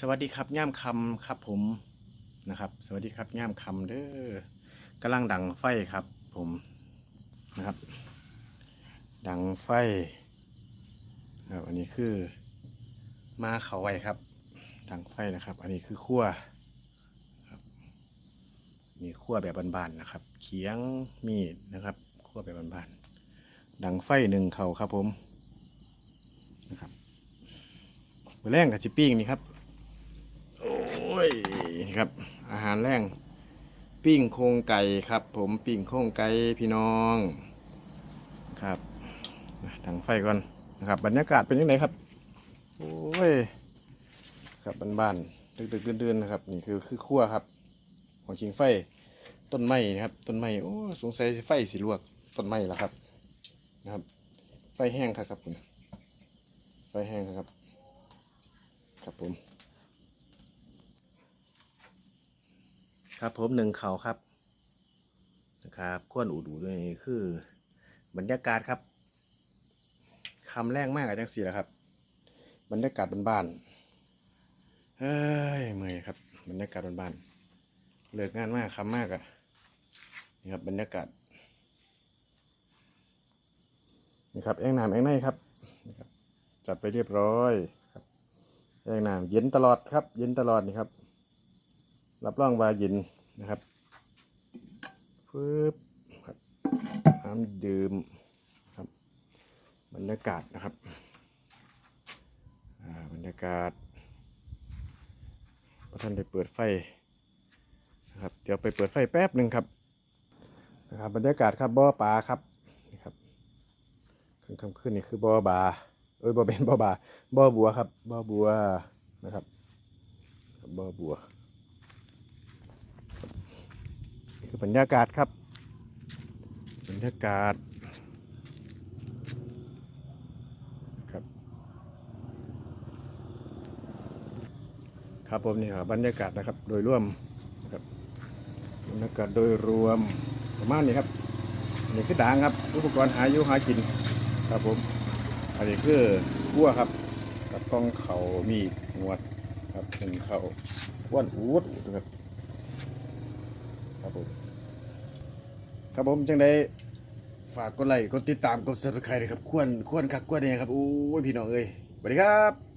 สวัสดีครับย่ามคำครับผมนะครับ สวัสดีครับย่ามคำเด้อกำลังดังไฟครับ ผมนะครับ ดังไฟครับอันนี้คือมาเขาไว้ครับ ดังไฟนะครับ อันนี้คือขั้วครับมีขั้วแบบบานๆนะครับ เขียงมีดนะครับขั้วแบบบานๆดังไฟหนึ่งเขาครับผมนะครับแรงกับจิปิ้งนี่ครับ โอ้ยครับ อาหารแรงปิ้งโครงไก่ครับ ผมปิ้งโครงไก่พี่น้องครับถังไฟก่อนนะครับ บรรยากาศเป็นยังไงครับโอ้ยครับบ้านๆตึกๆเดินๆนะครับ นี่คือคือขั้วครับ ของชิงไฟต้นไม้นะครับ ต้นไม้โอ้สงสัยไฟสีลวกต้นไม้แล้วครับนะครับ ไฟแห้งครับครับผมไฟแห้งครับ ครับผม ครับผมหนึ่งเขาครับนะครับข้วนอูดูด้วยคือ บรรยากาศครับคำแรงมากอะจังสี่แหละครับ บรรยากาศบ้านๆเฮ้ยเมื่อยครับ บรรยากาศบ้านๆเลิกงานมากคำมากอะนี่ครับบรรยากาศนี่ครับแอ่งน้ำแอ่งในครับนี่ครับจัดไปเรียบร้อยครับแอ่งน้ำเย็นตลอดครับ เย็นตลอดนี่ครับ รับรองว่าเย็นนะครับปึ๊บครับน้ำดื่มครับบรรยากาศนะครับอ่าบรรยากาศพระท่านได้เปิดไฟนะครับเดี๋ยวไปเปิดไฟแป๊บหนึ่งครับนะครับบรรยากาศครับบ่อปลาครับนี่ครับขึ้นคำขึ้นนี่คือบ่อบาเอ้ยบ่อเป็นบ่อบาบ่อบัวครับบ่อบัวนะครับบ่อบัว นี่คื อบรรยากาศครับ บรรยากาศครับ ครับผมนี่ครับบรรยากาศนะครับโดยรวมครับบรรยากาศโดยรวมประมาณนี้ครับนี่คือด่างครับอุปกรณ์หายู่หากินครับผมอันนี้คือขั้วครับกับกล้องเขามีหนวดครับหนึ่งเขาอ้วนอูดนะครับ ครับผม ครับผมจังได้ฝากกดไลค์กดติดตามกดซับสไครต์เลยครับ ควรควรคักควรเนี่ยครับโอ้ยพี่น้องเอ้ยสวัสดีครับ